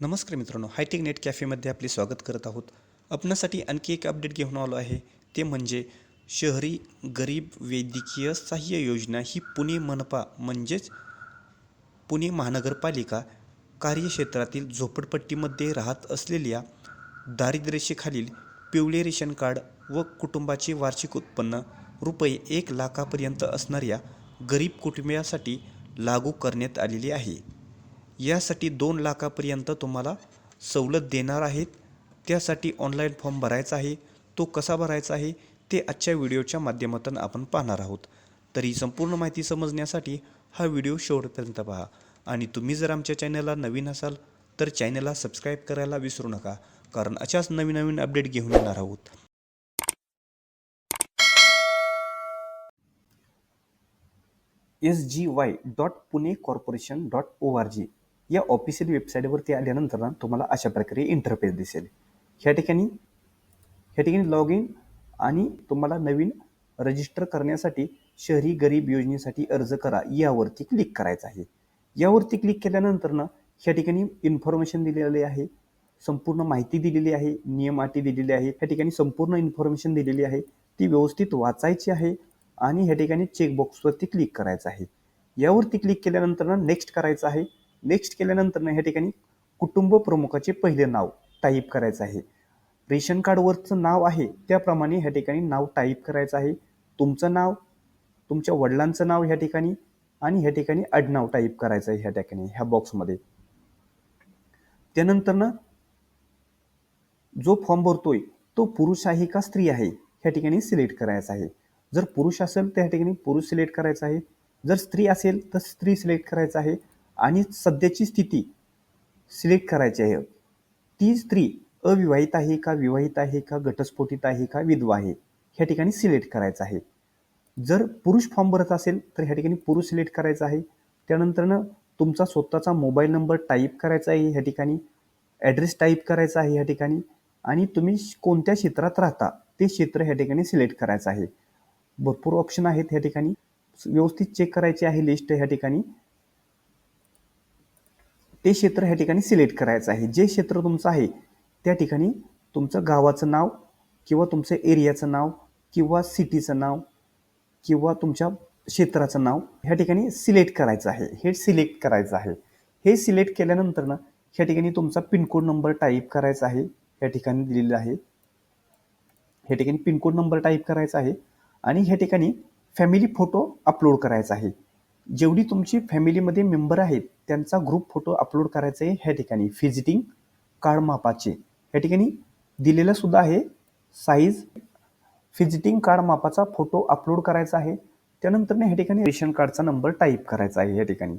नमस्कार मित्रांनो hi tech net कॅफेमध्ये आपले स्वागत करत आहोत. आपणासाठी आणखी एक अपडेट घेऊन आलो आहे. ते म्हणजे शहरी गरीब वैद्यकीय सहाय्य योजना ही पुणे मनपा म्हणजेच पुणे महानगरपालिका कार्यक्षेत्रातील झोपडपट्टीमध्ये राहत असलेल्या दारिद्र्यरेषेखालील पिवळे रेशन कार्ड व कुटुंबाचे वार्षिक उत्पन्न रुपये एक लाखापर्यंत असणाऱ्या गरीब कुटुंबियासाठी लागू करण्यात आलेली आहे. यासाठी दोन लाखापर्यंत तुम्हाला सवलत देणार आहेत. त्यासाठी ऑनलाईन फॉर्म भरायचा आहे. तो कसा भरायचा आहे? ते आजच्या व्हिडिओच्या माध्यमातून आपण पाहणार आहोत. तर ही संपूर्ण माहिती समजण्यासाठी हा व्हिडिओ शेवटपर्यंत पहा. आणि तुम्ही जर आमच्या चॅनलला नवीन असाल तर चॅनलला सबस्क्राईब करायला विसरू नका कारण अशाच नवीन नवीन अपडेट घेऊन येणार आहोत. S G Y dot Pune corporation dot O R G या ऑफिशियल वेबसाईटवरती आल्यानंतर ना तुम्हाला अशा प्रकारे इंटरफेस दिसेल. ह्या ठिकाणी ह्या ठिकाणी लॉग इन आणि तुम्हाला नवीन रजिस्टर करण्यासाठी शहरी गरीब योजनेसाठी अर्ज करा यावरती क्लिक करायचं आहे. यावरती क्लिक केल्यानंतर ना ह्या ठिकाणी इन्फॉर्मेशन दिलेली आहे संपूर्ण माहिती दिलेली आहे नियम अटी दिलेली आहे ह्या ठिकाणी संपूर्ण इन्फॉर्मेशन दिलेली आहे ती व्यवस्थित वाचायची आहे आणि ह्या ठिकाणी चेकबॉक्सवरती क्लिक करायचं आहे. यावरती क्लिक केल्यानंतर ना नेक्स्ट करायचं आहे नेक्स्ट केल्यानंतर ना ह्या ठिकाणी कुटुंब प्रमुखाचे पहिले नाव टाईप करायचं आहे. रेशन कार्डवरचं नाव आहे त्याप्रमाणे ह्या ठिकाणी नाव टाईप करायचं आहे. तुमचं नाव तुमच्या वडिलांचं नाव ह्या ठिकाणी आणि ह्या ठिकाणी आडनाव टाईप करायचं आहे ह्या ठिकाणी ह्या बॉक्समध्ये त्यानंतर ना जो फॉर्म भरतोय तो पुरुष आहे का स्त्री आहे ह्या ठिकाणी सिलेक्ट करायचा आहे. जर पुरुष असेल तर ह्या ठिकाणी पुरुष सिलेक्ट करायचा आहे. जर स्त्री असेल तर स्त्री सिलेक्ट करायचं आहे. आणि सध्याची स्थिती सिलेक्ट करायची आहे. ती स्त्री अविवाहित आहे का विवाहित आहे का घटस्फोटित आहे का विधवा आहे ह्या ठिकाणी सिलेक्ट करायचं आहे. जर पुरुष फॉर्म भरत असेल तर ह्या ठिकाणी पुरुष सिलेक्ट करायचा आहे. त्यानंतरनं तुमचा स्वतःचा मोबाईल नंबर टाईप करायचा आहे ह्या ठिकाणी ॲड्रेस टाईप करायचा आहे ह्या ठिकाणी आणि तुम्ही कोणत्या क्षेत्रात राहता ते क्षेत्र ह्या ठिकाणी सिलेक्ट करायचं आहे. भरपूर ऑप्शन आहेत ह्या ठिकाणी व्यवस्थित चेक करायची आहे लिस्ट ह्या ठिकाणी. ते क्षेत्र ह्या ठिकाणी सिलेक्ट करायचं आहे. जे क्षेत्र तुमचं आहे त्या ठिकाणी तुमचं गावाचं नाव किंवा तुमचं एरियाचं नाव किंवा सिटीचं नाव किंवा तुमच्या क्षेत्राचं नाव ह्या ठिकाणी सिलेक्ट करायचं आहे. हे सिलेक्ट करायचं आहे. हे सिलेक्ट केल्यानंतर ना ह्या ठिकाणी तुमचा पिनकोड नंबर टाईप करायचा आहे. ह्या ठिकाणी दिलेला आहे. ह्या ठिकाणी पिनकोड नंबर टाईप करायचा आहे आणि ह्या ठिकाणी फॅमिली फोटो अपलोड करायचा आहे. जेवढी तुमची फॅमिलीमध्ये मेंबर आहेत त्यांचा ग्रुप फोटो अपलोड करायचा आहे ह्या ठिकाणी. फिजिटिंग कार्ड मापाचे. ह्या ठिकाणी दिलेलं सुद्धा आहे. साईज फिजिटिंग कार्ड मापाचा फोटो अपलोड करायचा आहे. त्यानंतर ह्या ठिकाणी रेशन कार्डचा नंबर टाईप करायचा आहे या ठिकाणी.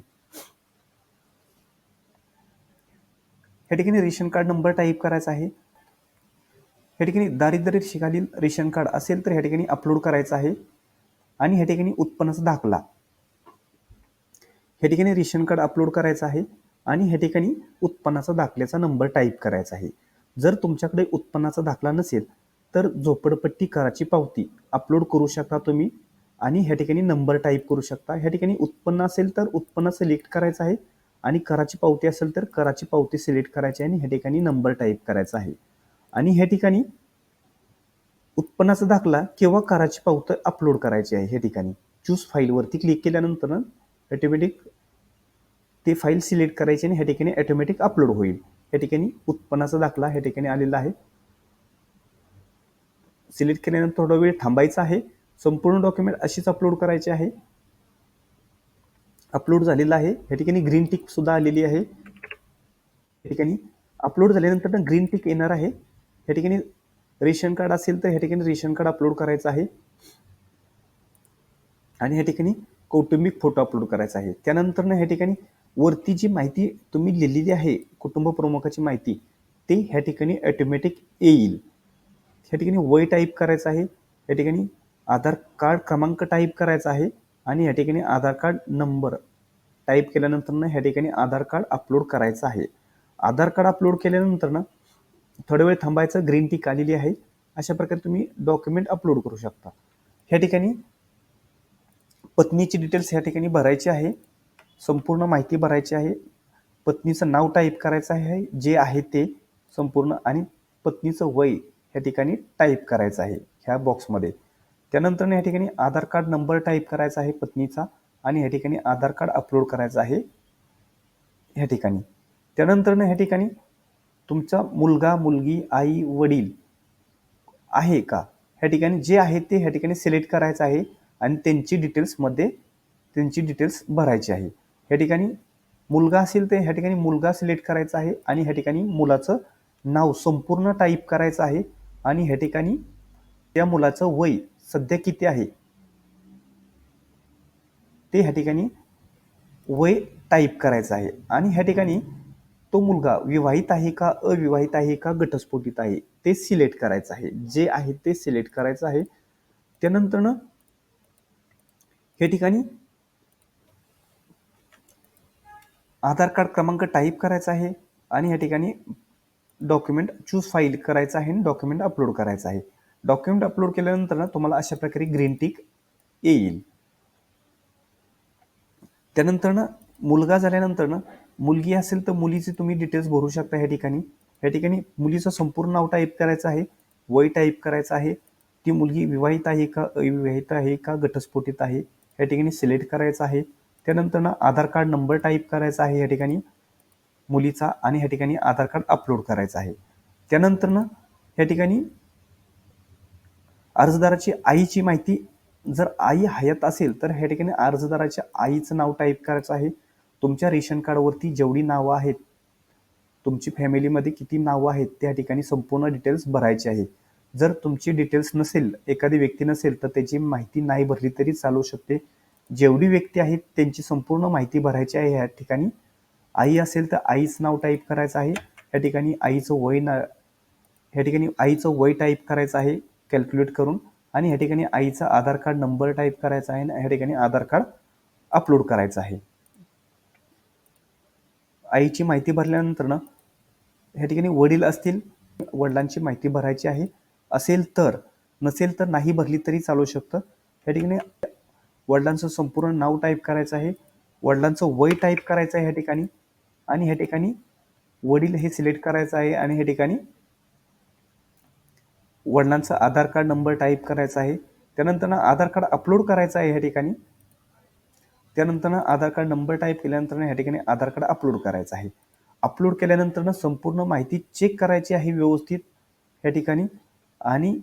ह्या ठिकाणी रेशन कार्ड नंबर टाईप करायचा आहे. ह्या ठिकाणी दारिद्र्य रेषेखालील रेशन कार्ड असेल तर ह्या ठिकाणी अपलोड करायचं आहे. आणि ह्या ठिकाणी उत्पन्नाचा दाखला. ह्या ठिकाणी रेशन कार्ड अपलोड करायचं आहे आणि ह्या ठिकाणी उत्पन्नाचा दाखल्याचा नंबर टाईप करायचा आहे. जर तुमच्याकडे उत्पन्नाचा दाखला नसेल तर झोपडपट्टी कराची पावती अपलोड करू शकता तुम्ही आणि ह्या ठिकाणी नंबर टाईप करू शकता. ह्या ठिकाणी उत्पन्न असेल तर उत्पन्न सिलेक्ट करायचं आहे आणि कराची पावती असेल तर कराची पावती सिलेक्ट करायची आहे आणि ह्या ठिकाणी नंबर टाईप करायचा आहे. आणि ह्या ठिकाणी उत्पन्नाचा दाखला किंवा कराची पावती अपलोड करायची आहे ह्या ठिकाणी. चूज फाईलवरती क्लिक केल्यानंतर ऑटोमॅटिक ते फाईल सिलेक्ट करायची आणि ह्या ठिकाणी ऑटोमॅटिक अपलोड होईल. ह्या ठिकाणी उत्पन्नाचा दाखला ह्या ठिकाणी आलेला आहे. सिलेक्ट केल्यानंतर थोडा वेळ थांबायचा आहे. संपूर्ण डॉक्युमेंट अशीच अपलोड करायची आहे. अपलोड झालेला आहे. ह्या ठिकाणी ग्रीन टिक सुद्धा आलेली आहे. या ठिकाणी अपलोड झाल्यानंतर ग्रीन टिक येणार आहे. ह्या ठिकाणी रेशन कार्ड असेल तर ह्या ठिकाणी रेशन कार्ड अपलोड करायचं आहे. आणि ह्या ठिकाणी कौटुंबिक फोटो अपलोड करायचा आहे. त्यानंतर ह्या ठिकाणी वरती जी माहिती तुम्ही लिहिलेली आहे कुटुंब प्रमुखाची माहिती ते ह्या ठिकाणी ऑटोमॅटिक येईल. ह्या ठिकाणी वय टाईप करायचं आहे या ठिकाणी आधार कार्ड क्रमांक टाईप करायचा आहे आणि या ठिकाणी आधार कार्ड नंबर टाईप केल्यानंतर ना ह्या ठिकाणी आधार कार्ड अपलोड करायचं आहे. आधार कार्ड अपलोड केल्यानंतर ना थोडा वेळ थांबायचं ग्रीन टिक आलेली आहे अशा प्रकारे तुम्ही डॉक्युमेंट अपलोड करू शकता. ह्या ठिकाणी पत्नीची डिटेल्स ह्या ठिकाणी भरायची आहे संपूर्ण माहिती भरायची आहे. पत्नीचं नाव टाईप करायचं आहे. जे आहे ते संपूर्ण आणि पत्नीचं वय ह्या ठिकाणी टाईप करायचं आहे. ह्या बॉक्समध्ये त्यानंतर या ठिकाणी आधार कार्ड नंबर टाईप करायचा आहे पत्नीचा आणि ह्या ठिकाणी आधार कार्ड अपलोड करायचं आहे. ह्या ठिकाणी. त्यानंतर ह्या ठिकाणी तुमचा मुलगा मुलगी आई वडील आहे का? ह्या ठिकाणी जे आहे ते ह्या ठिकाणी सिलेक्ट करायचं आहे आणि त्यांची डिटेल्समध्ये त्यांची डिटेल्स भरायची आहे. ह्या ठिकाणी मुलगा असेल तर ह्या ठिकाणी मुलगा सिलेक्ट करायचा आहे आणि ह्या ठिकाणी मुलाचं नाव संपूर्ण टाईप करायचं आहे आणि ह्या ठिकाणी त्या मुलाचं वय सध्या किती आहे? ते ह्या ठिकाणी वय टाईप करायचं आहे. आणि ह्या ठिकाणी तो मुलगा विवाहित आहे का अविवाहित आहे का घटस्फोटित आहे ते सिलेक्ट करायचं आहे. जे आहे ते सिलेक्ट करायचं आहे. त्यानंतरनं हे ठिकाणी आधार कार्ड क्रमांक टाईप करायचा आहे आणि ह्या ठिकाणी डॉक्युमेंट चूज फाईल करायचं आहे आणि डॉक्युमेंट अपलोड करायचं आहे. डॉक्युमेंट अपलोड केल्यानंतर ना तुम्हाला अशा प्रकारे ग्रीन टिक येईल. त्यानंतर ना मुलगा झाल्यानंतर ना मुलगी असेल तर मुलीचे तुम्ही डिटेल्स भरू शकता ह्या ठिकाणी. ह्या ठिकाणी मुलीचं संपूर्ण नाव टाईप करायचं आहे वय टाईप करायचं आहे ती मुलगी विवाहित आहे का अविवाहित आहे का घटस्फोटित आहे या ठिकाणी सिलेक्ट करायचं आहे. त्यानंतर ना आधार कार्ड नंबर टाईप करायचा आहे या ठिकाणी मुलीचा आणि ह्या ठिकाणी आधार कार्ड अपलोड करायचा आहे. त्यानंतर ना या ठिकाणी अर्जदाराची आईची माहिती जर आई हयात असेल तर ह्या ठिकाणी अर्जदाराच्या आईचं नाव टाईप करायचं आहे. तुमच्या रेशन कार्डवरती जेवढी नावं आहेत तुमची फॅमिलीमध्ये किती नावं आहेत त्या ठिकाणी संपूर्ण डिटेल्स भरायचे आहे. जर तुमची डिटेल्स नसेल एखादी व्यक्ती नसेल तर त्याची माहिती नाही भरली तरी चालू शकते. जेवढी व्यक्ती आहेत त्यांची संपूर्ण माहिती भरायची आहे ह्या ठिकाणी. आई असेल तर आईचं नाव टाईप करायचं आहे. या ठिकाणी आईचं वय ना ह्या ठिकाणी आईचं वय टाईप करायचं आहे कॅल्क्युलेट करून. आणि ह्या ठिकाणी आईचा आधार कार्ड नंबर टाईप करायचा आहे आणि ह्या ठिकाणी आधार कार्ड अपलोड करायचं आहे. आईची माहिती भरल्यानंतर ना ह्या ठिकाणी वडील असतील वडिलांची माहिती भरायची आहे. असेल तर नसेल तर नाही भरली तरी चालू शकतं. ह्या ठिकाणी वडिलांचं संपूर्ण नाव टाईप करायचं आहे. वडिलांचं वय टाईप करायचं आहे ह्या ठिकाणी. आणि ह्या ठिकाणी वडील हे सिलेक्ट करायचं आहे आणि ह्या ठिकाणी वडिलांचा आधार कार्ड नंबर टाईप करायचा आहे. त्यानंतर आधार कार्ड अपलोड करायचं आहे ह्या ठिकाणी. त्यानंतर आधार कार्ड नंबर टाईप केल्यानंतर ह्या ठिकाणी आधार कार्ड अपलोड करायचं आहे. अपलोड केल्यानंतरनं संपूर्ण माहिती चेक करायची आहे व्यवस्थित ह्या ठिकाणी. आणि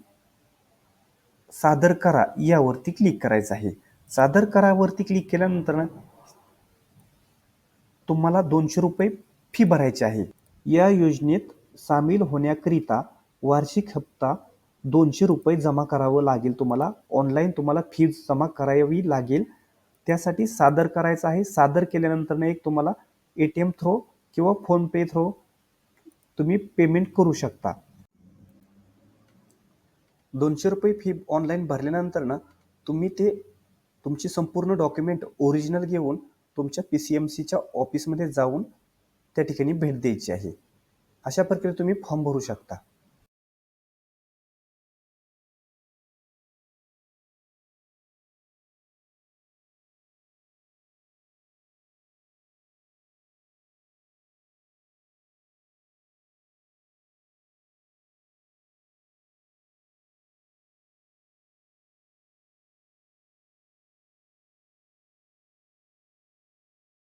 सादर करा यावरती क्लिक करायचं आहे. सादर करावरती क्लिक केल्यानंतर ना तुम्हाला दोनशे रुपये फी भरायची आहे. या योजनेत सामील होण्याकरिता वार्षिक हप्ता दोनशे रुपये जमा करावं लागेल तुम्हाला. ऑनलाईन तुम्हाला फी जमा करावी लागेल. त्यासाठी सादर करायचं आहे. सादर केल्यानंतर एक तुम्हाला ए टी एम थ्रो किंवा फोनपे थ्रो तुम्ही पेमेंट करू शकता. दोनशे रुपये फी ऑनलाईन भरल्यानंतर ना तुम्ही ते तुमची संपूर्ण डॉक्युमेंट ओरिजिनल घेऊन तुमच्या पी सी एम सीच्या ऑफिसमध्ये जाऊन त्या ठिकाणी भेट द्यायची आहे. अशा प्रकारे तुम्ही फॉर्म भरू शकता.